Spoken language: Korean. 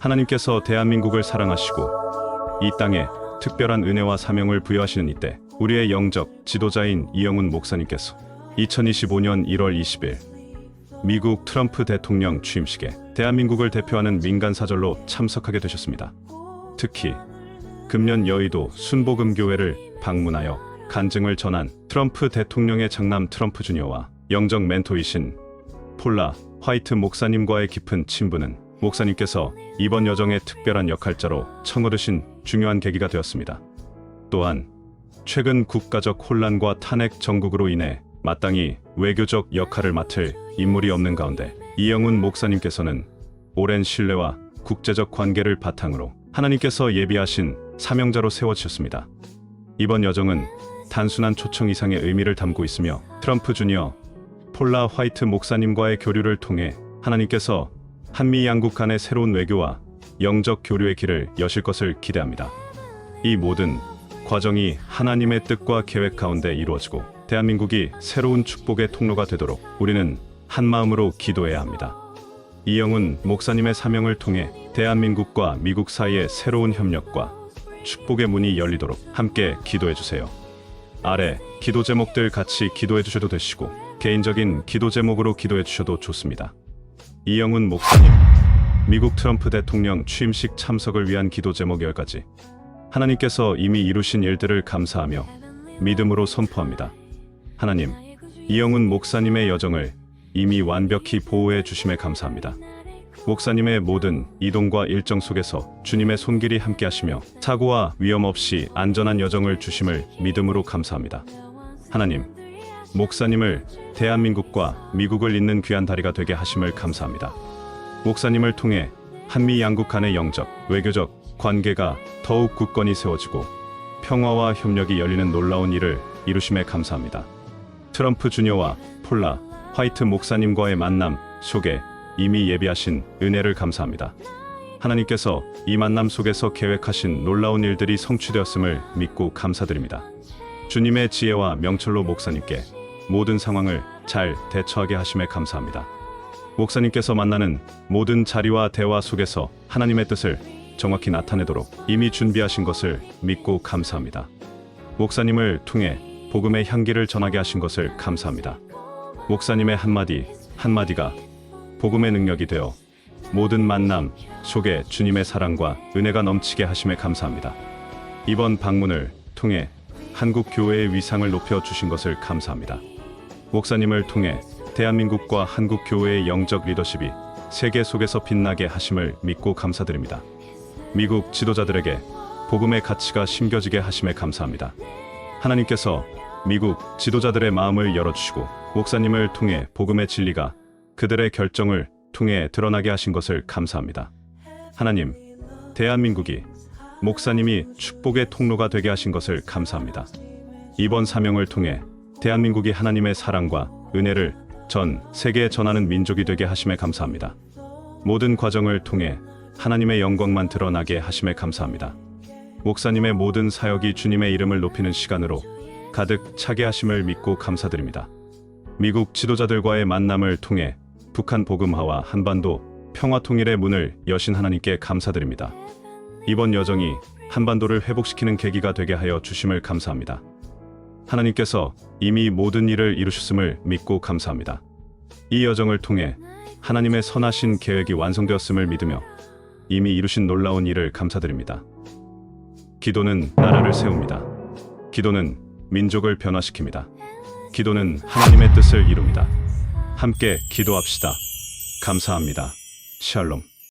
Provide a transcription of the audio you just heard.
하나님께서 대한민국을 사랑하시고 이 땅에 특별한 은혜와 사명을 부여하시는 이때 우리의 영적 지도자인 이영훈 목사님께서 2025년 1월 20일 미국 트럼프 대통령 취임식에 대한민국을 대표하는 민간 사절로 참석하게 되셨습니다. 특히 금년 여의도 순복음교회를 방문하여 간증을 전한 트럼프 대통령의 장남 트럼프 주니어와 영적 멘토이신 폴라 화이트 목사님과의 깊은 친분은 목사님께서 이번 여정의 특별한 역할자로 청어르신 중요한 계기가 되었습니다. 또한 최근 국가적 혼란과 탄핵 정국으로 인해 마땅히 외교적 역할을 맡을 인물이 없는 가운데 이영훈 목사님께서는 오랜 신뢰와 국제적 관계를 바탕으로 하나님께서 예비하신 사명자로 세워지셨습니다. 이번 여정은 단순한 초청 이상의 의미를 담고 있으며 트럼프 주니어 폴라 화이트 목사님과의 교류를 통해 하나님께서 한미 양국 간의 새로운 외교와 영적 교류의 길을 여실 것을 기대합니다. 이 모든 과정이 하나님의 뜻과 계획 가운데 이루어지고 대한민국이 새로운 축복의 통로가 되도록 우리는 한 마음으로 기도해야 합니다. 이영훈 목사님의 사명을 통해 대한민국과 미국 사이의 새로운 협력과 축복의 문이 열리도록 함께 기도해 주세요. 아래 기도 제목들 같이 기도해 주셔도 되시고 개인적인 기도 제목으로 기도해 주셔도 좋습니다. 이영훈 목사님, 미국 트럼프 대통령 취임식 참석을 위한 기도 제목 10가지. 하나님께서 이미 이루신 일들을 감사하며 믿음으로 선포합니다. 하나님, 이영훈 목사님의 여정을 이미 완벽히 보호해 주심에 감사합니다. 목사님의 모든 이동과 일정 속에서 주님의 손길이 함께하시며 사고와 위험 없이 안전한 여정을 주심을 믿음으로 감사합니다. 하나님, 목사님을 대한민국과 미국을 잇는 귀한 다리가 되게 하심을 감사합니다. 목사님을 통해 한미 양국 간의 영적, 외교적 관계가 더욱 굳건히 세워지고 평화와 협력이 열리는 놀라운 일을 이루심에 감사합니다. 트럼프 주니어와 폴라 화이트 목사님과의 만남 속에 이미 예비하신 은혜를 감사합니다. 하나님께서 이 만남 속에서 계획하신 놀라운 일들이 성취되었음을 믿고 감사드립니다. 주님의 지혜와 명철로 목사님께 모든 상황을 잘 대처하게 하심에 감사합니다. 목사님께서 만나는 모든 자리와 대화 속에서 하나님의 뜻을 정확히 나타내도록 이미 준비하신 것을 믿고 감사합니다. 목사님을 통해 복음의 향기를 전하게 하신 것을 감사합니다. 목사님의 한마디 한마디가 복음의 능력이 되어 모든 만남 속에 주님의 사랑과 은혜가 넘치게 하심에 감사합니다. 이번 방문을 통해 한국 교회의 위상을 높여 주신 것을 감사합니다. 목사님을 통해 대한민국과 한국 교회의 영적 리더십이 세계 속에서 빛나게 하심을 믿고 감사드립니다. 미국 지도자들에게 복음의 가치가 심겨지게 하심에 감사합니다. 하나님께서 미국 지도자들의 마음을 열어주시고 목사님을 통해 복음의 진리가 그들의 결정을 통해 드러나게 하신 것을 감사합니다. 하나님, 대한민국이 목사님이 축복의 통로가 되게 하신 것을 감사합니다. 이번 사명을 통해 대한민국이 하나님의 사랑과 은혜를 전 세계에 전하는 민족이 되게 하심에 감사합니다. 모든 과정을 통해 하나님의 영광만 드러나게 하심에 감사합니다. 목사님의 모든 사역이 주님의 이름을 높이는 시간으로 가득 차게 하심을 믿고 감사드립니다. 미국 지도자들과의 만남을 통해 북한 복음화와 한반도 평화 통일의 문을 여신 하나님께 감사드립니다. 이번 여정이 한반도를 회복시키는 계기가 되게 하여 주심을 감사합니다. 하나님께서 이미 모든 일을 이루셨음을 믿고 감사합니다. 이 여정을 통해 하나님의 선하신 계획이 완성되었음을 믿으며 이미 이루신 놀라운 일을 감사드립니다. 기도는 나라를 세웁니다. 기도는 민족을 변화시킵니다. 기도는 하나님의 뜻을 이룹니다. 함께 기도합시다. 감사합니다. 샬롬.